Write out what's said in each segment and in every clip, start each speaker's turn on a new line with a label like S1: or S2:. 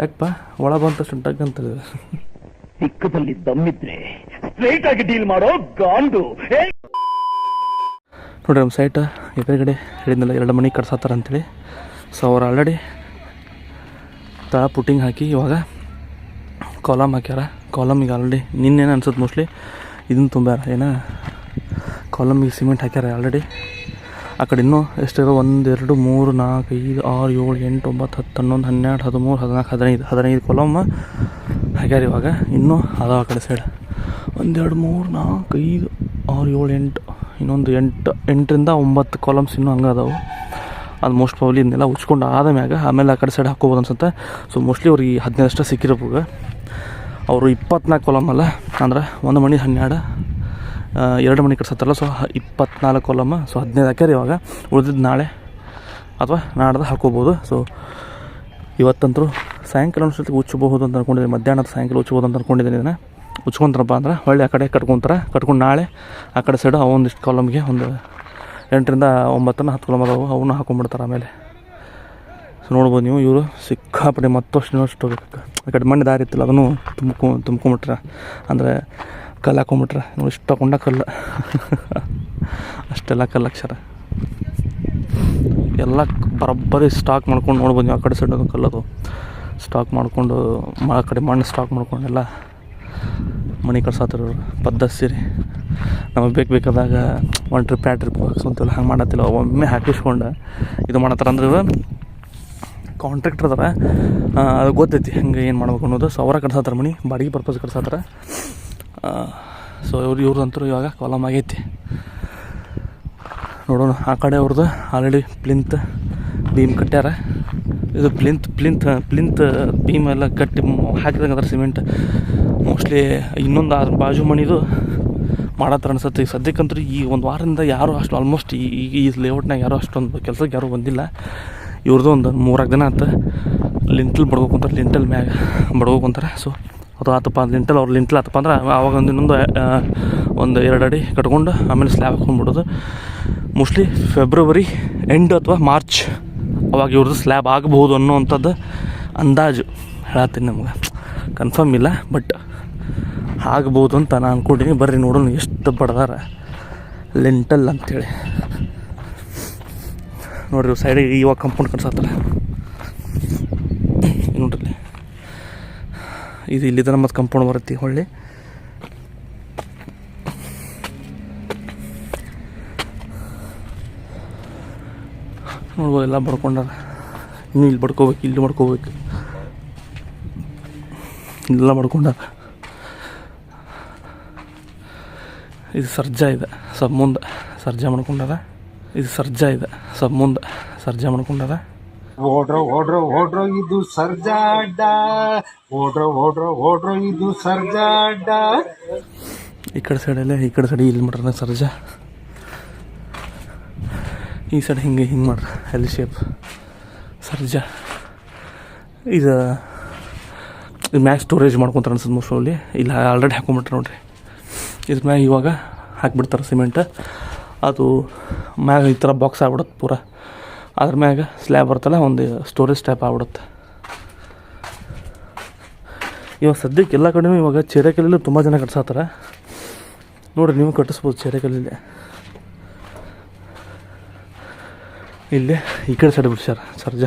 S1: ಯಾಕಪ್ಪ ಒಳ ಬಂದ ತಕ್ಷಣ ಸಿಕ್ಕದಲ್ಲಿ ದಮ್ಮಿದ್ರೆ ಸ್ಟ್ರೈಟ್ ಆಗಿ ಡೀಲ್ ಮಾಡೋ ಗಾಂಡು ನೋಡ್ರಿ ನಮ್ಮ ಸೈಟ್ ಎದುರುಗಡೆ ಹೇಳಿದ್ನಲ್ಲ ಎರಡು ಮನೆ ಕಟ್ಸತ್ತಾರ ಅಂತೇಳಿ ಸೊ ಅವ್ರು ಆಲ್ರೆಡಿ ತಳ ಪುಟ್ಟಿಂಗ್ ಹಾಕಿ ಇವಾಗ ಕಾಲಮ್ ಹಾಕ್ಯಾರ ಕಾಲಮಿಗೆ ಆಲ್ರೆಡಿ ನಿನ್ನೇನು ಅನ್ಸುತ್ತೆ ಮೋಸ್ಟ್ಲಿ ಇದನ್ನು ತುಂಬ್ಯಾರ ಏನ ಕಾಲಮಿಗೆ ಸಿಮೆಂಟ್ ಹಾಕ್ಯಾರ ಆಲ್ರೆಡಿ ಆ ಕಡೆ ಇನ್ನೂ ಎಷ್ಟಿರೋ ಒಂದೆರಡು ಮೂರು ನಾಲ್ಕು ಐದು ಆರು ಏಳು ಎಂಟು ಒಂಬತ್ತು ಹತ್ತು ಹನ್ನೊಂದು ಹನ್ನೆರಡು ಹದಿಮೂರು ಹದಿನಾಲ್ಕು ಹದಿನೈದು ಹದಿನೈದು ಕೊಲಮ್ ಹಾಗ್ಯಾರ ಇವಾಗ ಇನ್ನೂ ಅದ ಆ ಕಡೆ ಸೈಡ್ ಒಂದೆರಡು ಮೂರು ನಾಲ್ಕು ಐದು ಆರು ಏಳು ಎಂಟು ಇನ್ನೊಂದು ಎಂಟು ಎಂಟರಿಂದ ಒಂಬತ್ತು ಕೊಲಮ್ಸ್ ಇನ್ನೂ ಹಂಗೆ ಅದಾವೆ ಅದು ಮೋಸ್ಟ್ ಪ್ರಾಬ್ಲಿ ಇದನ್ನೆಲ್ಲ ಉಚ್ಕೊಂಡು ಮ್ಯಾಗ ಆಮೇಲೆ ಆ ಕಡೆ ಸೈಡ್ ಹಾಕೋಬೋದು ಅನ್ಸುತ್ತೆ ಸೊ ಮೋಸ್ಟ್ಲಿ ಅವ್ರಿಗೆ ಹದಿನೈದು ಅಷ್ಟೇ ಸಿಕ್ಕಿರೋವಾಗ ಅವರು ಇಪ್ಪತ್ನಾಲ್ಕು ಕಾಲಮ್ ಅಲ್ಲ ಅಂದ್ರೆ ಒಂದು ಮಣಿ ಹನ್ನೆರಡು ಎರಡು ಮನೆ ಕಟ್ಸತ್ತಲ್ಲ ಸೊ ಇಪ್ಪತ್ನಾಲ್ಕು ಕೊಲಮ್ಮ ಸೊ ಹದಿನೈದು ಹಾಕ್ಯಾರ ಇವಾಗ ಉಳಿದಿದ್ದು ನಾಳೆ ಅಥವಾ ನಾಡ್ದು ಹಾಕೋಬೋದು ಸೊ ಇವತ್ತಂತೂ ಸಾಯಂಕಾಲ ಅನ್ಸತಿ ಉಚ್ಚಬಹುದು ಅಂತ ಅಂದ್ಕೊಂಡಿದ್ದೀನಿ ಮಧ್ಯಾಹ್ನದ ಸಾಯಂಕಾಲ ಉಚ್ಚಬಹುದು ಅಂತ ಅಂದ್ಕೊಂಡಿದ್ದೀನಿ ಇದನ್ನು ಉಚ್ಕೊಂತಾರಪ್ಪ ಅಂದ್ರೆ ಹೊಳ್ಳಿ ಆ ಕಡೆ ಕಟ್ಕೊತಾರೆ ಕಟ್ಕೊಂಡು ನಾಳೆ ಆ ಕಡೆ ಸೈಡು ಅವೊಂದಿಷ್ಟು ಕಾಲಮ್ಗೆ ಒಂದು ಎಂಟರಿಂದ ಒಂಬತ್ತನ್ನು ಹತ್ತು ಕಾಲಮ್ ಅದಾವು ಅವನ್ನ ಹಾಕೊಂಡ್ಬಿಡ್ತಾರೆ ಆಮೇಲೆ ಸೊ ನೋಡ್ಬೋದು ನೀವು ಇವರು ಸಿಕ್ಕಾಪಡೆ ಮತ್ತಷ್ಟು ಅಷ್ಟು ಆ ಕಡೆ ಮಣ್ಣು ದಾರಿ ಇತ್ತಲ್ಲ ಅದನ್ನು ತುಂಬ್ಕೊ ತುಂಬ್ಕೊಂಬಿಟ್ರೆ ಅಂದರೆ ಕಲ್ಲು ಹಾಕೊಂಬಿಟ್ರೆ ನೋಡಿ ಇಷ್ಟ ತಗೊಂಡ ಕಲ್ಲು ಅಷ್ಟೆಲ್ಲ ಕಲ್ಲಕ್ಷರ ಎಲ್ಲ ಬರೋಬ್ಬರಿ ಸ್ಟಾಕ್ ಮಾಡ್ಕೊಂಡು ನೋಡ್ಬೋದು ನೀವು ಆ ಕಡೆ ಸೈಡ್ ಕಲ್ಲೋದು ಸ್ಟಾಕ್ ಮಾಡಿಕೊಂಡು ಆ ಕಡೆ ಮಣ್ಣು ಸ್ಟಾಕ್ ಮಾಡ್ಕೊಂಡೆಲ್ಲ ಮಣಿ ಕಳ್ಸಾತಿರ ಪದ್ಧತಿ ನಮಗೆ ಬೇಕು ಬೇಕಾದಾಗ ಒನ್ ಟ್ರಿಪ್ ಎರಡು ಟ್ರಿಪ್ ಹಾಕ್ಸೊಂತಿಲ್ಲ ಹಂಗೆ ಮಾಡತ್ತಿಲ್ಲ ಒಮ್ಮೆ ಹಾಕಿಸ್ಕೊಂಡು ಇದು ಮಾಡತ್ತಾರ ಅಂದ್ರೆ ಕಾಂಟ್ರಾಕ್ಟ್ರ್ ಅದಾರ ಅದು ಗೊತ್ತೈತಿ ಹಿಂಗೆ ಏನು ಮಾಡ್ಬೇಕು ಅನ್ನೋದು ಸಾವಿರ ಅವರ ಕಟ್ಸಾತಾರೆ ಮನೆ ಬಾಡಿಗೆ ಪರ್ಪಸ್ ಕಟ್ಸಾತಾರೆ ಸೊ ಇವ್ರು ಇವ್ರದಂತೂ ಇವಾಗ ಕಾಲಮ್ ಆಗೈತಿ ನೋಡೋಣ ಆ ಕಡೆ ಅವ್ರದ್ದು ಆಲ್ರೆಡಿ ಪ್ಲಿಂತ್ ಬೀಮ್ ಕಟ್ಟ್ಯಾರ ಇದು ಪ್ಲಿಂತ್ ಪ್ಲಿಂತ್ ಪ್ಲಿಂತ್ ಬೀಮ್ ಎಲ್ಲ ಕಟ್ಟಿ ಹಾಕಿದಂಗೆ ಅದ್ರ ಸಿಮೆಂಟ್ ಮೋಸ್ಟ್ಲಿ ಇನ್ನೊಂದು ಆ ಬಾಜು ಮಣಿದು ಮಾಡತ್ತಾರ ಅನ್ಸುತ್ತೆ ಈಗ ಸದ್ಯಕ್ಕಂತೂ ಈ ಒಂದು ವಾರದಿಂದ ಯಾರು ಅಷ್ಟು ಆಲ್ಮೋಸ್ಟ್ ಈಗ ಈ ಲೇಔಟ್ನಾಗ ಯಾರು ಅಷ್ಟೊಂದು ಕೆಲಸಕ್ಕೆ ಯಾರೂ ಬಂದಿಲ್ಲ ಇವ್ರದ್ದು ಒಂದು ಮೂರಾಕ್ ದಿನ ಅಂತ ಲಿಂಟಲ್ ಬಡ್ಕೊಂತಾರೆ ಲಿಂಟಲ್ ಮ್ಯಾಗ ಬಡ್ಕೊಂತಾರೆ ಸೊ ಅಥವಾ ಆತಪ್ಪ ಲಿಂಟಲ್ ಅವ್ರು ಲಿಂಟಲ್ ಆತಪ್ಪ ಅಂದ್ರೆ ಆವಾಗ ಒಂದು ಇನ್ನೊಂದು ಒಂದು ಎರಡು ಅಡಿ ಕಟ್ಕೊಂಡು ಆಮೇಲೆ ಸ್ಲ್ಯಾಬ್ ಹಾಕೊಂಡ್ಬಿಡೋದು ಮೋಸ್ಟ್ಲಿ ಫೆಬ್ರವರಿ ಎಂಡ್ ಅಥವಾ ಮಾರ್ಚ್ ಅವಾಗ ಇವ್ರದ್ದು ಸ್ಲ್ಯಾಬ್ ಆಗಬಹುದು ಅನ್ನೋವಂಥದ್ದು ಅಂದಾಜು ಹೇಳತ್ತೀನಿ ನಮ್ಗೆ ಕನ್ಫರ್ಮ್ ಇಲ್ಲ ಬಟ್ ಆಗ್ಬೋದು ಅಂತ ನಾನು ಅಂದ್ಕೊಂಡಿನಿ ಬರ್ರಿ ನೋಡೋಣ ಎಷ್ಟು ಬಡ್ದಾರ ಲಿಂಟಲ್ ಅಂತೇಳಿ ನೋಡಿರಿ ಸೈಡಿಗೆ ಇವಾಗ ಕಂಪೌಂಡ್ ಕಟ್ಸತ್ತಾರೆ ಇದು ಇಲ್ಲಿದ ಮತ್ತು ಕಂಪೌಂಡ್ ಬರುತ್ತೆ ಹೊಳ್ಳಿ ನೋಡ್ಬೋದು ಎಲ್ಲ ಬಡ್ಕೊಂಡಾರ ಇನ್ನು ಇಲ್ಲಿ ಬಡ್ಕೋಬೇಕು ಇಲ್ಲಿ ಮಾಡ್ಕೋಬೇಕು ಇಲ್ಲೆಲ್ಲ ಬಡ್ಕೊಂಡಾರ ಇದು ಸರ್ಜಾ ಇದೆ ಸಬ್ ಮುಂದೆ ಸರ್ಜಾ ಮಾಡ್ಕೊಂಡದ ಇದು ಸರ್ಜಾ ಇದೆ ಸಬ್ ಮುಂದೆ ಸರ್ಜಾ ಮಾಡ್ಕೊಂಡದ ಓಡ್ರ ಓಡ್ರ ಓಡ್ರ ಇದು ಸರ್ಜಾಡ್ಡ ಓಡ್ರ ಓಡ್ರ ಓಡ್ರ ಇದು ಸರ್ಜಾಡ್ಡ ಈ ಕಡೆ ಸೈಡಲ್ಲೇ ಈ ಕಡೆ ಸೈಡ್ ಇಲ್ಲಿ ಮಾಡ್ರ ಸರ್ಜಾ ಈ ಸೈಡ್ ಹಿಂಗೆ ಹಿಂಗೆ ಮಾಡ್ರ ಎಲ್ ಶೇಪ್ ಸರ್ಜಾ ಇದು ಇದು ಮ್ಯಾಗ ಸ್ಟೋರೇಜ್ ಮಾಡ್ಕೊತಾರೆ ಅನ್ಸದ್ ಮೋಸ್ಟ್ಲಿ ಇಲ್ಲಿ ಆಲ್ರೆಡಿ ಹಾಕೊಂಬಿಟ್ರೆ ನೋಡ್ರಿ ಇದ್ರ ಮ್ಯಾಗ ಇವಾಗ ಹಾಕ್ಬಿಡ್ತಾರೆ ಸಿಮೆಂಟ್ ಅದು ಮ್ಯಾಗ ಈ ಥರ ಬಾಕ್ಸ್ ಆಗ್ಬಿಡುತ್ತೆ ಪೂರಾ ಅದ್ರ ಮ್ಯಾಗ ಸ್ಲ್ಯಾಬ್ ಬರ್ತಲ್ಲ ಒಂದು ಸ್ಟೋರೇಜ್ ಟೈಪ್ ಆಗ್ಬಿಡುತ್ತೆ ಇವಾಗ ಸದ್ಯಕ್ಕೆ ಎಲ್ಲ ಕಡೆಯೂ ಇವಾಗ ಚೀರೆಕಲ್ಲಿ ತುಂಬ ಜನ ಕಟ್ಸಾತಾರೆ ನೋಡಿರಿ ನೀವು ಕಟ್ಟಿಸ್ಬೋದು ಚೀರೆಕಲ್ಲಿ ಇಲ್ಲಿ ಈ ಕಡೆ ಸೈಡ್ ಬಿಡ್ಸ್ಯಾರ ಸರ್ಜ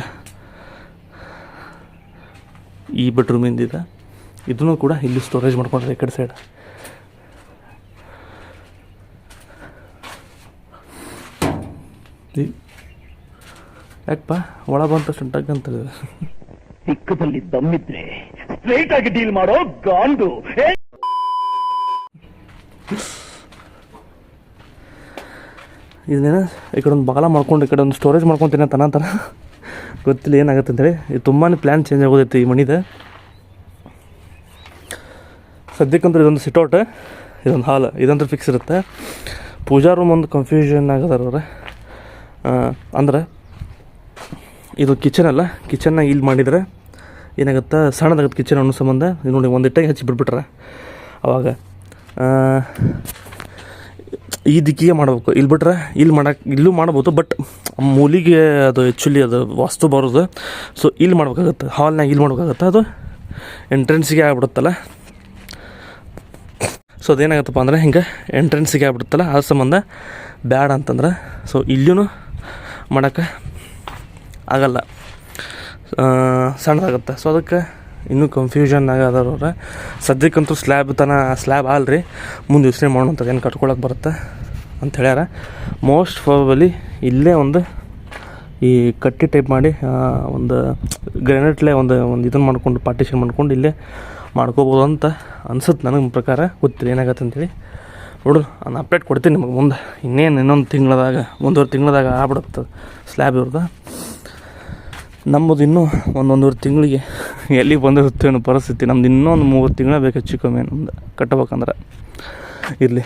S1: ಈ ಇದೆ ಇದನ್ನು ಕೂಡ ಇಲ್ಲಿ ಸ್ಟೋರೇಜ್ ಮಾಡ್ಕೊಂಡ್ರೆ ಈ ಕಡೆ ಸೈಡ್ ಈ ಯಾಕಪ್ಪ ಒಳ ಬಂತ ಅಂತ ಸಿಕ್ಕದಲ್ಲಿ ದಮ್ಮಿದ್ರೆ ಸ್ಟ್ರೈಟ್ ಆಗಿ ಡೀಲ್ ಮಾಡೋ ಗಾಂಡು ಇದನ್ನೇನ ಈ ಕಡೆ ಒಂದು ಬಗಲ ಮಾಡ್ಕೊಂಡು ಈ ಕಡೆ ಒಂದು ಸ್ಟೋರೇಜ್ ಮಾಡ್ಕೊತೀನಿ ತನ ಅಂತಾನ ಗೊತ್ತಿಲ್ಲ ಏನಾಗುತ್ತೆ ಅಂತೇಳಿ ಇದು ತುಂಬಾ ಪ್ಲ್ಯಾನ್ ಚೇಂಜ್ ಆಗೋದೈತಿ ಈ ಮಣಿದ ಸದ್ಯಕ್ಕಂದ್ರೆ ಇದೊಂದು ಸಿಟೌಟ್ ಇದೊಂದು ಹಾಲ್ ಇದಂದ್ರೆ ಫಿಕ್ಸ್ ಇರುತ್ತೆ ಪೂಜಾ ರೂಮ್ ಒಂದು ಕನ್ಫ್ಯೂಷನ್ ಆಗದಾರ ಅಂದ್ರೆ ಇದು ಕಿಚನ್ ಅಲ್ಲ ಕಿಚನ್ನ ಇಲ್ಲಿ ಮಾಡಿದರೆ ಏನಾಗುತ್ತೆ ಸಣ್ಣದಾಗುತ್ತೆ ಕಿಚನ್ ಅನ್ನೋ ಸಂಬಂಧ ನೋಡಿ ಒಂದು ಇಟ್ಟಾಗಿ ಹಚ್ಚಿ ಬಿಟ್ಬಿಟ್ರೆ ಅವಾಗ ಈ ದಿಕ್ಕಿಗೆ ಮಾಡಬೇಕು ಇಲ್ಲಿ ಬಿಟ್ರೆ ಇಲ್ಲಿ ಮಾಡೋಕೆ ಇಲ್ಲೂ ಮಾಡ್ಬೋದು ಬಟ್ ಮೂಲಿಗೆ ಅದು ಆ್ಯಕ್ಚುಲಿ ಅದು ವಾಸ್ತು ಬರೋದು ಸೊ ಇಲ್ಲಿ ಮಾಡ್ಬೇಕಾಗತ್ತೆ ಹಾಲ್ನಾಗ ಇಲ್ಲಿ ಮಾಡ್ಬೇಕಾಗತ್ತೆ ಅದು ಎಂಟ್ರೆನ್ಸಿಗೆ ಆಗ್ಬಿಡುತ್ತಲ್ಲ ಸೊ ಅದೇನಾಗತ್ತಪ್ಪ ಅಂದರೆ ಹಿಂಗೆ ಎಂಟ್ರೆನ್ಸಿಗೆ ಆಗ್ಬಿಡುತ್ತಲ್ಲ ಅದ್ರ ಸಂಬಂಧ ಬ್ಯಾಡ ಅಂತಂದ್ರೆ ಸೊ ಇಲ್ಲೂ ಮಾಡೋಕ್ಕೆ ಆಗಲ್ಲ ಸಣ್ಣದಾಗುತ್ತೆ ಸೊ ಅದಕ್ಕೆ ಇನ್ನೂ ಕನ್ಫ್ಯೂಷನ್ ಆಗದವ್ರೆ ಸದ್ಯಕ್ಕಂತೂ ಸ್ಲ್ಯಾಬ್ ತನ ಸ್ಲ್ಯಾಬ್ ಆಲ್ರಿ ಮುಂದೆ ಯೋಚನೆ ಮಾಡೋಂಥದ್ದು ಏನು ಕಟ್ಕೊಳಕ್ಕೆ ಬರುತ್ತೆ ಅಂತ ಹೇಳ್ಯಾರ ಮೋಸ್ಟ್ ಪ್ರಾಬಲಿ ಇಲ್ಲೇ ಒಂದು ಈ ಕಟ್ಟಿ ಟೈಪ್ ಮಾಡಿ ಒಂದು ಗ್ರಾನೈಟ್ಲೆ ಒಂದು ಒಂದು ಇದನ್ನು ಮಾಡ್ಕೊಂಡು ಪಾರ್ಟಿಷನ್ ಮಾಡ್ಕೊಂಡು ಇಲ್ಲೇ ಮಾಡ್ಕೋಬೋದು ಅಂತ ಅನ್ಸುತ್ತೆ ನನಗೆ ಪ್ರಕಾರ ಗೊತ್ತಿಲ್ಲ ಏನಾಗತ್ತೆ ಅಂತೇಳಿ ನೋಡು ನಾನು ಅಪ್ಡೇಟ್ ಕೊಡ್ತೀನಿ ನಿಮಗೆ ಮುಂದೆ ಇನ್ನೇನು ಇನ್ನೊಂದು ತಿಂಗಳದಾಗ ಒಂದೂವರೆ ತಿಂಗಳದಾಗ ಆಗ್ಬಿಡುತ್ತೆ ಸ್ಲ್ಯಾಬ್ ಇವ್ರದ್ದು ನಮ್ಮದು ಇನ್ನೂ ಒಂದೊಂದೂವರೆ ತಿಂಗಳಿಗೆ ಎಲ್ಲಿಗೆ ಬಂದಿರುತ್ತೆ ಅನ್ನೋ ಪರಿಸ್ಥಿತಿ ನಮ್ದು ಇನ್ನೊಂದು ಒಂದು ತಿಂಗಳ ಬೇಕು ಹೆಚ್ಚು ಕಮ್ಮಿ ನಮ್ದು ಕಟ್ಟಬೇಕಂದ್ರೆ ಇರಲಿ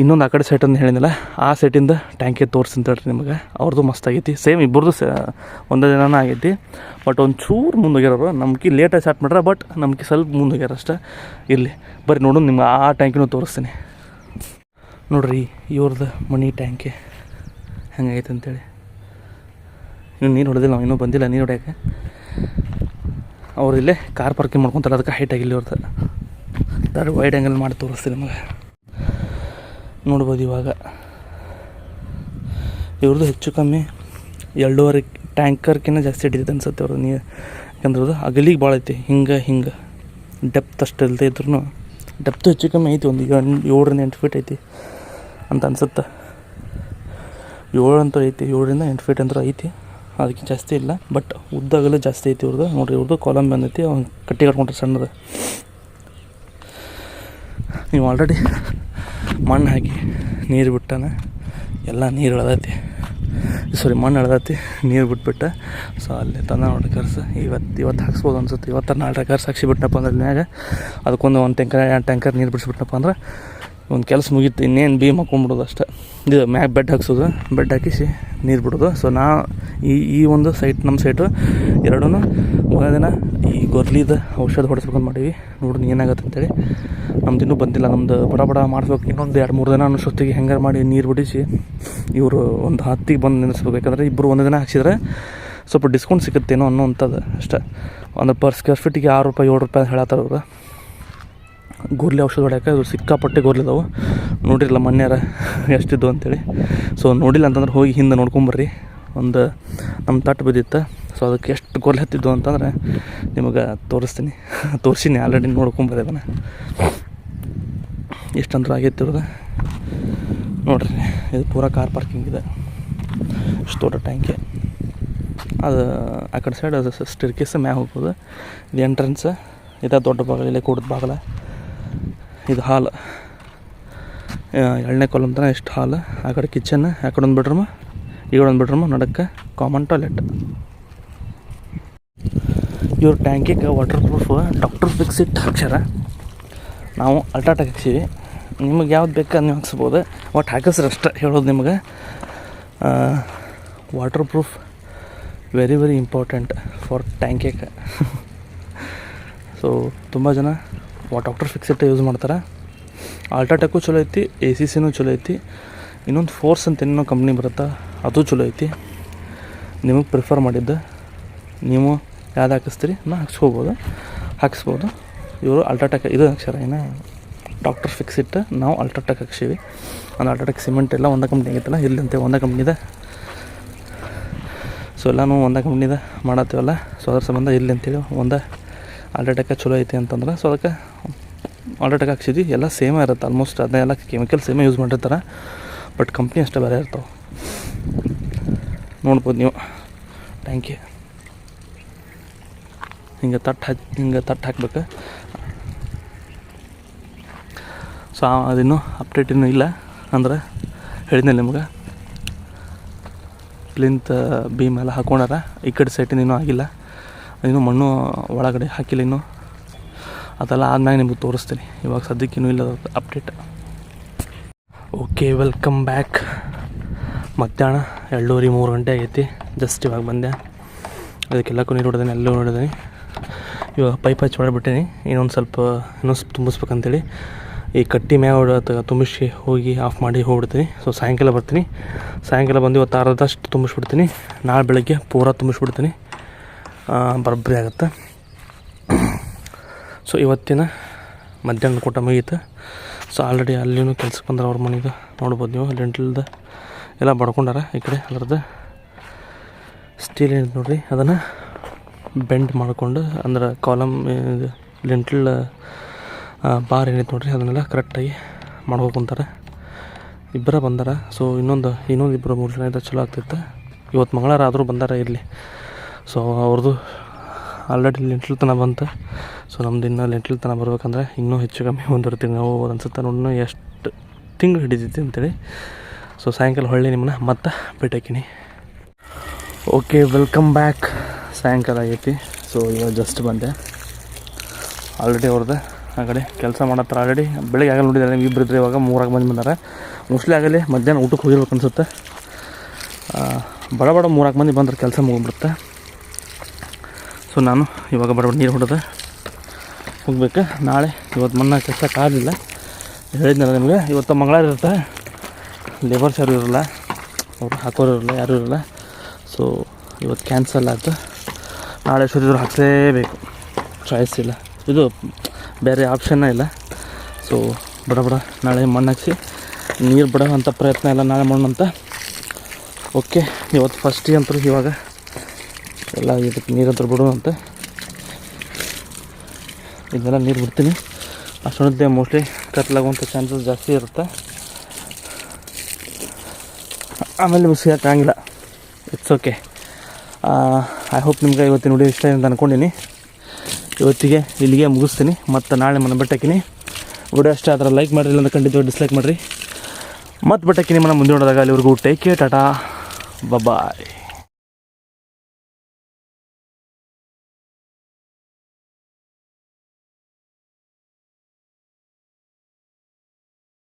S1: ಇನ್ನೊಂದು ಆ ಕಡೆ ಸೆಟ್ ಅಂತ ಹೇಳಿದ್ನಲ್ಲ ಆ ಸೆಟ್ಟಿಂದ ಟ್ಯಾಂಕೇ ತೋರಿಸ್ತೀನಿ ನಿಮಗೆ ಅವ್ರದ್ದು ಆಗೈತಿ ಸೇಮ್ ಇಬ್ಬರದ್ದು ಸ ಒಂದೇ ದಿನನೇ ಆಗೈತಿ ಬಟ್ ಒಂದು ಚೂರು ಮುಂದೋಗ್ಯಾರವರು ನಮ್ಗೆ ಲೇಟಾಗಿ ಸ್ಟಾರ್ಟ್ ಮಾಡ್ರೆ ಬಟ್ ನಮಗೆ ಸ್ವಲ್ಪ ಮುಂದೋಗ್ಯಾರ ಅಷ್ಟೇ ಇರಲಿ ಬರ್ರಿ ನೋಡೋದು ನಿಮ್ಗೆ ಆ ಟ್ಯಾಂಕಿನೂ ತೋರಿಸ್ತೀನಿ ನೋಡ್ರಿ ಇವ್ರದ್ದು ಮನಿ ಟ್ಯಾಂಕಿ ಹೆಂಗೈತೆ ಅಂತೇಳಿ ಇನ್ನು ನೀರು ಹೊಡೆದಿಲ್ಲ ನಾವು ಇನ್ನೂ ಬಂದಿಲ್ಲ ನೀರು ಹೊಡೆಯೋಕೆ ಅವ್ರು ಇಲ್ಲೇ ಕಾರ್ ಪಾರ್ಕಿಂಗ್ ಮಾಡ್ಕೊತಾರೆ ಅದಕ್ಕೆ ಹೈಟ್ ಆಗಿಲ್ಲ ಇವ್ರದ್ದು ವೈಡ್ ಆ್ಯಂಗಲ್ ಮಾಡಿ ತೋರಿಸ್ತೀನಿ ನಿಮಗೆ ನೋಡ್ಬೋದು ಇವಾಗ ಇವ್ರದ್ದು ಹೆಚ್ಚು ಕಮ್ಮಿ ಎರಡೂವರೆ ಟ್ಯಾಂಕರ್ಕಿನ್ನ ಜಾಸ್ತಿ ಹಿಡಿತೈತೆ ಅನ್ಸುತ್ತೆ ಅವ್ರದ್ದು ನೀರು ಯಾಕಂದ್ರೆ ಅಗಲಿಗೆ ಭಾಳ ಐತಿ ಹಿಂಗೆ ಹಿಂಗೆ ಡೆಪ್ತ್ ಅಷ್ಟು ಇಲ್ಲದೆ ಇದ್ರೂ ಡೆಪ್ತ್ ಹೆಚ್ಚು ಕಮ್ಮಿ ಐತಿ ಒಂದು ಏಳರಿಂದ ಎಂಟು ಫೀಟ್ ಐತಿ ಅಂತ ಅನ್ಸುತ್ತೆ ಏಳು ಅಂತೂ ಐತಿ ಏಳರಿಂದ ಎಂಟು ಫೀಟ್ ಅಂತೂ ಐತಿ ಅದಕ್ಕೆ ಜಾಸ್ತಿ ಇಲ್ಲ ಬಟ್ ಉದ್ದಾಗಲೇ ಜಾಸ್ತಿ ಐತಿ ಇವ್ರದ್ದು ನೋಡಿರಿ ಇವ್ರದ್ದು ಕಾಲಮ್ ಬಂದೈತಿ ಅವ್ನು ಕಟ್ಟಿ ಕಟ್ಕೊಂಡ್ರೆ ಸಣ್ಣದು ನೀವು ಆಲ್ರೆಡಿ ಮಣ್ಣು ಹಾಕಿ ನೀರು ಬಿಟ್ಟಾನೆ ಎಲ್ಲ ನೀರು ಎಳ್ದೈತಿ ಸಾರಿ ಮಣ್ಣು ಎಳ್ದೈತಿ ನೀರು ಬಿಟ್ಬಿಟ್ಟೆ ಸೊ ಅಲ್ಲಿ ತಂದ ನೋಡ್ರಿ ಕರ್ಸು ಇವತ್ತು ಇವತ್ತು ಹಾಕ್ಸ್ಬೋದು ಅನ್ಸುತ್ತೆ ಇವತ್ತು ನಾಳೆ ಕರ್ಸ್ ಹಾಕ್ಸಿ ಬಿಟ್ಟನಪ್ಪ ಅಂದ್ರೆ ಮ್ಯಾಗ ಅದಕ್ಕೊಂದು ಒಂದು ಟ್ಯಾಂಕರ್ ಎರಡು ಟ್ಯಾಂಕರ್ ನೀರು ಬಿಡಿಸ್ಬಿಟ್ಟನಪ್ಪ ಅಂದ್ರೆ ಒಂದು ಕೆಲಸ ಮುಗೀತು ಇನ್ನೇನು ಬೀಮ್ ಹಾಕೊಂಡ್ಬಿಡೋದು ಅಷ್ಟೇ ಇದು ಮ್ಯಾಗ ಬೆಡ್ ಹಾಕ್ಸೋದು ಬೆಡ್ ಹಾಕಿಸಿ ನೀರು ಬಿಡೋದು ಸೊ ನಾ ಈ ಈ ಒಂದು ಸೈಟ್ ನಮ್ಮ ಸೈಟು ಎರಡೂ ಒಂದೇ ದಿನ ಈ ಗೊರ್ಲಿದ ಔಷಧ ಹೊಡಿಸ್ಬೇಕಂತ ಮಾಡೀವಿ ನೋಡೋಣ ಏನಾಗುತ್ತೆ ಅಂತೇಳಿ ನಮ್ದು ಇನ್ನೂ ಬಂದಿಲ್ಲ ನಮ್ಮದು ಬಡ ಬಡ ಮಾಡಿಸ್ಬೇಕು ಇನ್ನೊಂದು ಎರಡು ಮೂರು ದಿನ ಅನ್ನೋಷ್ಟೊತ್ತಿಗೆ ಹೆಂಗಾರು ಮಾಡಿ ನೀರು ಬಿಡಿಸಿ ಇವರು ಒಂದು ಹತ್ತಿಗೆ ಬಂದು ನಿಲ್ಲಿಸ್ಬೇಕಂದ್ರೆ ಇಬ್ಬರು ಒಂದೇ ದಿನ ಹಾಕ್ಸಿದ್ರೆ ಸ್ವಲ್ಪ ಡಿಸ್ಕೌಂಟ್ ಸಿಗುತ್ತೇನೋ ಅನ್ನೋ ಅಂಥದ್ದು ಅಷ್ಟೇ ಒಂದು ಪರ್ ಸ್ಕ್ವೇರ್ ಫೀಟಿಗೆ ಆರು ರೂಪಾಯಿ ಏಳು ರೂಪಾಯಿ ಅಂತ ಹೇಳತ್ತಾರ ಅವರು ಗೋರ್ಲಿ ಔಷಧ ಹೊಡ್ಯಾಕೆ ಅದು ಸಿಕ್ಕಾಪಟ್ಟೆ ಗೋರ್ಲಿ ಅದಾವೆ ನೋಡಿರಲ್ಲ ಮನ್ಯಾರ ಎಷ್ಟಿದ್ದು ಅಂತೇಳಿ ಸೊ ನೋಡಿಲ್ಲ ಅಂತಂದ್ರೆ ಹೋಗಿ ಹಿಂದೆ ನೋಡ್ಕೊಂಬರ್ರಿ ಒಂದು ನಮ್ಮ ತಟ್ಟು ಬಿದ್ದಿತ್ತು ಸೊ ಅದಕ್ಕೆ ಎಷ್ಟು ಗೋರ್ಲಿ ಹತ್ತಿದ್ದು ಅಂತಂದ್ರೆ ನಿಮಗೆ ತೋರಿಸ್ತೀನಿ ತೋರಿಸಿನಿ ಆಲ್ರೆಡಿ ನೋಡ್ಕೊಂಬರ್ರಿ ಅದನ್ನು ಎಷ್ಟಂದ್ರೆ ಆಗೈತಿರೋದು ನೋಡ್ರಿ ಇದು ಪೂರ ಕಾರ್ ಪಾರ್ಕಿಂಗ್ ಇದೆ ಇಷ್ಟು ದೊಡ್ಡ ಟ್ಯಾಂಕಿ ಅದು ಆ ಕಡೆ ಸೈಡ್ ಅದು ಸ್ಟಿರ್ಕೇಸ್ ಮ್ಯಾಗ ಹೋಗ್ಬೋದು ಇದು ಎಂಟ್ರೆನ್ಸ್ ಇದೆ ದೊಡ್ಡ ಇಲ್ಲೇ ಕೂಡದ ಬಾಗಿಲ ಇದು ಹಾಲು ಎರಡನೇ ಕಾಲಮ್ ತನಕ ಎಷ್ಟು ಹಾಲು ಆ ಕಡೆ ಕಿಚನ್ ಆ ಕಡೆ ಒಂದು ಬೆಡ್ರೂಮ್ ಈ ಕಡೆ ಒಂದು ಬೆಡ್ರೂಮ್ ನಡಕ್ಕೆ ಕಾಮನ್ ಟಾಯ್ಲೆಟ್ ಇವ್ರ ಟ್ಯಾಂಕಿಗೆ ವಾಟರ್ ಪ್ರೂಫ್ ಡಾಕ್ಟರ್ ಫಿಕ್ಸ್ ಇಟ್ಟು ಹಾಕ್ಸ್ಯಾರ ನಾವು ಅಲ್ಟಾಟಕ್ಕೆ ಹಾಕ್ಸೀವಿ ನಿಮಗೆ ಯಾವ್ದು ಬೇಕು ನೀವು ಹಾಕ್ಸ್ಬೋದು ಒಟ್ಟು ಹಾಕಿಸ್ರೆ ಅಷ್ಟೇ ಹೇಳೋದು ನಿಮಗೆ waterproof very very important for ಟ್ಯಾಂಕಿಗೆ ಸೊ ತುಂಬ ಜನ ಡಾಕ್ಟರ್ ಫಿಕ್ಸೆಟ್ಟೆ ಯೂಸ್ ಮಾಡ್ತಾರೆ ಅಲ್ಟ್ರಾಟೆಕ್ಕು ಚಲೋ ಐತಿ ಎ ಸಿ ಸಿನೂ ಚಲೋ ಐತಿ ಇನ್ನೊಂದು ಫೋರ್ಸ್ ಅಂತ ಏನೋ ಕಂಪ್ನಿ ಬರುತ್ತೆ ಅದು ಚಲೋ ಐತಿ ನಿಮಗೆ ಪ್ರಿಫರ್ ಮಾಡಿದ್ದು ನೀವು ಯಾವ್ದು ಹಾಕಿಸ್ತೀರಿ ನಾ ಹಾಕ್ಸ್ಕೋಬೋದು ಹಾಕಿಸ್ಬೋದು ಇವರು ಅಲ್ಟ್ರಾಟೆಕ್ ಇದು ಅಕ್ಷರ ಏನು ಡಾಕ್ಟರ್ ಫಿಕ್ಸ್ ಇಟ್ಟು ನಾವು ಅಲ್ಟ್ರಾಟೆಕ್ ಹಾಕ್ಸೀವಿ ಆಲ್ಟ್ರಾ ಅಲ್ಟ್ರಾಟೆಕ್ ಸಿಮೆಂಟ್ ಎಲ್ಲ ಒಂದೇ ಕಂಪ್ನಿ ಆಗೈತಲ್ಲ ಇಲ್ಲಂತೆ ಒಂದೇ ಕಂಪ್ನಿದೆ ಸೊ ಎಲ್ಲನೂ ಒಂದೇ ಕಂಪ್ನಿದೆ ಮಾಡತ್ತೀವಲ್ಲ ಸೊ ಅದರ ಸಂಬಂಧ ಇಲ್ಲಿ ಅಂತೇಳಿ ಒಂದೇ ಆಲ್ರೆಟಕ ಚಲೋ ಐತಿ ಅಂತಂದ್ರೆ ಸೊ ಅದಕ್ಕೆ ಆಲ್ರೆಟಕ ಹಾಕ್ಸಿದ್ವಿ ಎಲ್ಲ ಸೇಮ ಇರುತ್ತೆ ಆಲ್ಮೋಸ್ಟ್ ಅದನ್ನೆಲ್ಲ ಕೆಮಿಕಲ್ ಸೇಮ ಯೂಸ್ ಮಾಡಿರ್ತಾರೆ ಬಟ್ ಕಂಪ್ನಿ ಅಷ್ಟೇ ಬೇರೆ ಇರ್ತಾವೆ ನೋಡ್ಬೋದು ನೀವು ಥ್ಯಾಂಕ್ ಯು ಹಿಂಗೆ ತಟ್ಟು ಹಾಕಿ ಹಿಂಗೆ ತಟ್ಟು ಹಾಕ್ಬೇಕು ಸೊ ಅದಿನ್ನೂ ಅಪ್ಡೇಟ್ ಇನ್ನೂ ಇಲ್ಲ ಅಂದ್ರೆ ಹೇಳಿದ್ನಲ್ಲ ನಿಮ್ಗೆ ಪ್ಲಿಂತ್ uh, ಎಲ್ಲ ಹಾಕೊಂಡಾರ ಈ ಕಡೆ ಸೈಟಿನ ಇನ್ನೂ ಆಗಿಲ್ಲ ಇನ್ನು ಮಣ್ಣು ಒಳಗಡೆ ಹಾಕಿಲ್ಲ ಇನ್ನೂ ಅದೆಲ್ಲ ಆದ್ಮೇಲೆ ನಿಮಗೆ ತೋರಿಸ್ತೀನಿ ಇವಾಗ ಸದ್ಯಕ್ಕೆ ಇನ್ನೂ ಇಲ್ಲ ಅಪ್ಡೇಟ್ ಓಕೆ ವೆಲ್ಕಮ್ ಬ್ಯಾಕ್ ಮಧ್ಯಾಹ್ನ ಎರಡೂವರೆ ಮೂರು ಗಂಟೆ ಆಗೈತಿ ಜಸ್ಟ್ ಇವಾಗ ಬಂದೆ ಅದಕ್ಕೆಲ್ಲಕ್ಕೂ ನೀರು ಹೊಡೆದೇನೆ ಎಲ್ಲೂ ನೋಡಿದ್ದೀನಿ ಇವಾಗ ಪೈಪ್ ಹಚ್ಚಿ ಮಾಡಿಬಿಟ್ಟೇನೆ ಇನ್ನೊಂದು ಸ್ವಲ್ಪ ಇನ್ನೊಂದು ತುಂಬಿಸ್ಬೇಕಂತೇಳಿ ಈ ಕಟ್ಟಿ ಮ್ಯಾಗ ತುಂಬಿಸಿ ಹೋಗಿ ಆಫ್ ಮಾಡಿ ಹೋಗ್ಬಿಡ್ತೀನಿ ಸೊ ಸಾಯಂಕಾಲ ಬರ್ತೀನಿ ಸಾಯಂಕಾಲ ಬಂದು ಇವತ್ತು ಅರ್ಧದಷ್ಟು ತುಂಬಿಸ್ಬಿಡ್ತೀನಿ ನಾಳೆ ಬೆಳಗ್ಗೆ ಪೂರ ತುಂಬಿಸ್ಬಿಡ್ತೀನಿ ಬರಬ್ರಿ ಆಗುತ್ತೆ ಸೊ ಇವತ್ತಿನ ಮಧ್ಯಾಹ್ನ ಕೂಟ ಮುಗೀತು ಸೊ ಆಲ್ರೆಡಿ ಅಲ್ಲಿನೂ ಕೆಲ್ಸಕ್ಕೆ ಬಂದ್ರೆ ಅವ್ರ ಮನೆಗೆ ನೋಡ್ಬೋದು ನೀವು ಲೆಂಟಲ್ದ ಎಲ್ಲ ಬಡ್ಕೊಂಡಾರ ಈ ಕಡೆ ಅದ್ರದ್ದು ಸ್ಟೀಲ್ ಏನಿದೆ ನೋಡಿರಿ ಅದನ್ನು ಬೆಂಡ್ ಮಾಡಿಕೊಂಡು ಅಂದ್ರೆ ಕಾಲಮ್ ಲೆಂಟಲ್ ಬಾರ್ ಏನಿತ್ತು ನೋಡಿರಿ ಅದನ್ನೆಲ್ಲ ಕರೆಕ್ಟಾಗಿ ಮಾಡ್ಕೊಂತಾರೆ ಇಬ್ಬರ ಬಂದಾರ ಸೊ ಇನ್ನೊಂದು ಇನ್ನೊಂದು ಇಬ್ಬರು ಮೂರು ಜನ ಇದ್ದ ಚಲೋ ಆಗ್ತಿತ್ತು ಇವತ್ತು ಮಂಗಳವಾರ ಆದರೂ ಬಂದಾರ ಇರಲಿ ಸೊ ಅವ್ರದ್ದು ಆಲ್ರೆಡಿ ಲೆಂಟ್ಲ್ ತನ ಬಂತು ಸೊ ನಮ್ದು ಇನ್ನೂ ಲೆಂಟ್ಲ್ ತನ ಬರ್ಬೇಕಂದ್ರೆ ಇನ್ನೂ ಹೆಚ್ಚು ಕಮ್ಮಿ ಹೊಂದಿರ್ತೀವಿ ನಾವು ಅನ್ಸುತ್ತೆ ನೋಡಿ ಎಷ್ಟು ತಿಂಗಳು ಹಿಡಿತೈತಿ ಅಂತೇಳಿ ಸೊ ಸಾಯಂಕಾಲ ಹೊಳ್ಳಿ ನಿಮ್ಮನ್ನ ಮತ್ತೆ ಬಿಟ್ಟಾಕಿನಿ ಓಕೆ ವೆಲ್ಕಮ್ ಬ್ಯಾಕ್ ಸಾಯಂಕಾಲ ಆಗೈತಿ ಸೊ ಇವಾಗ ಜಸ್ಟ್ ಬಂದೆ ಆಲ್ರೆಡಿ ಅವ್ರದ್ದು ಆ ಕಡೆ ಕೆಲಸ ಮಾಡತ್ತಾರ ಆಲ್ರೆಡಿ ಬೆಳಗ್ಗೆ ಆಗಲ್ಲ ನೋಡಿದ್ದಾರೆ ನೀವು ಇಬ್ಬರಿದ್ರೆ ಇವಾಗ ಮೂರಾಗಿ ಮಂದಿ ಬಂದಾರೆ ಮೋಸ್ಟ್ಲಿ ಆಗಲಿ ಮಧ್ಯಾಹ್ನ ಊಟಕ್ಕೆ ಹೋಗಿರ್ಬೇಕು ಅನ್ಸುತ್ತೆ ಬಡ ಬಡ ಮೂರಾಗಿ ಮಂದಿ ಬಂದ್ರೆ ಕೆಲಸ ಮುಗಿಬಿಡುತ್ತೆ ಸೊ ನಾನು ಇವಾಗ ಬಡಬಡ ನೀರು ಹೊಡೆದ ಹೋಗ್ಬೇಕು ನಾಳೆ ಇವತ್ತು ಮಣ್ಣು ಆಗಲಿಲ್ಲ ಹೇಳಿದ್ನಲ್ಲ ನಿಮಗೆ ಇವತ್ತು ಮಂಗಳಾರ ಇರುತ್ತೆ ಲೇಬರ್ಸ್ ಯಾರು ಇರೋಲ್ಲ ಅವ್ರು ಹಾಕೋರು ಇರಲ್ಲ ಯಾರೂ ಇರಲ್ಲ ಸೊ ಇವತ್ತು ಕ್ಯಾನ್ಸಲ್ ಆಯಿತು ನಾಳೆ ಶುರು ಹಾಕಲೇಬೇಕು ಚಾಯ್ಸ್ ಇಲ್ಲ ಇದು ಬೇರೆ ಆಪ್ಷನ್ನೇ ಇಲ್ಲ ಸೊ ಬಡ ಬಡ ನಾಳೆ ಮಣ್ಣು ಹಾಕಿಸಿ ನೀರು ಬಿಡೋ ಅಂಥ ಪ್ರಯತ್ನ ಇಲ್ಲ ನಾಳೆ ಮಣ್ಣು ಅಂತ ಓಕೆ ಇವತ್ತು ಫಸ್ಟಿಗೆ ಅಂತೂ ಇವಾಗ ಎಲ್ಲ ಇದಕ್ಕೆ ನೀರಂತ ಬಿಡು ಅಂತ ಇದನ್ನೆಲ್ಲ ನೀರು ಬಿಡ್ತೀನಿ ಅಷ್ಟೊಂದೇ ಮೋಸ್ಟ್ಲಿ ಕತ್ಲಾಗುವಂಥ ಚಾನ್ಸಸ್ ಜಾಸ್ತಿ ಇರುತ್ತೆ ಆಮೇಲೆ ಮುಗಿಯೋಕ್ಕಾಗಿಲ್ಲ ಇಟ್ಸ್ ಓಕೆ ಐ ಹೋಪ್ ನಿಮ್ಗೆ ಇವತ್ತಿನ ವಿಡಿಯೋ ಇಷ್ಟ ಅಂತ ಅಂದ್ಕೊಂಡಿನಿ ಇವತ್ತಿಗೆ ಇಲ್ಲಿಗೆ ಮುಗಿಸ್ತೀನಿ ಮತ್ತು ನಾಳೆ ಮನೆ ಬೆಟ್ಟಕ್ಕಿನಿ ವಿಡಿಯೋ ಅಷ್ಟೇ ಅದರ ಲೈಕ್ ಮಾಡಿರಿ ಅಂದರೆ ಖಂಡಿತವಾಗಿ ಡಿಸ್ಲೈಕ್ ಮಾಡಿರಿ ಮತ್ತು ಬೆಟ್ಟಕ್ಕಿನಿ ಮನೆ ಮುಂದೆ ನೋಡಿದಾಗ ಅಲ್ಲಿವರೆಗೂ ಟೇಕ್ ಕೇರ್ ಟಾಟಾ ಬಾಯ್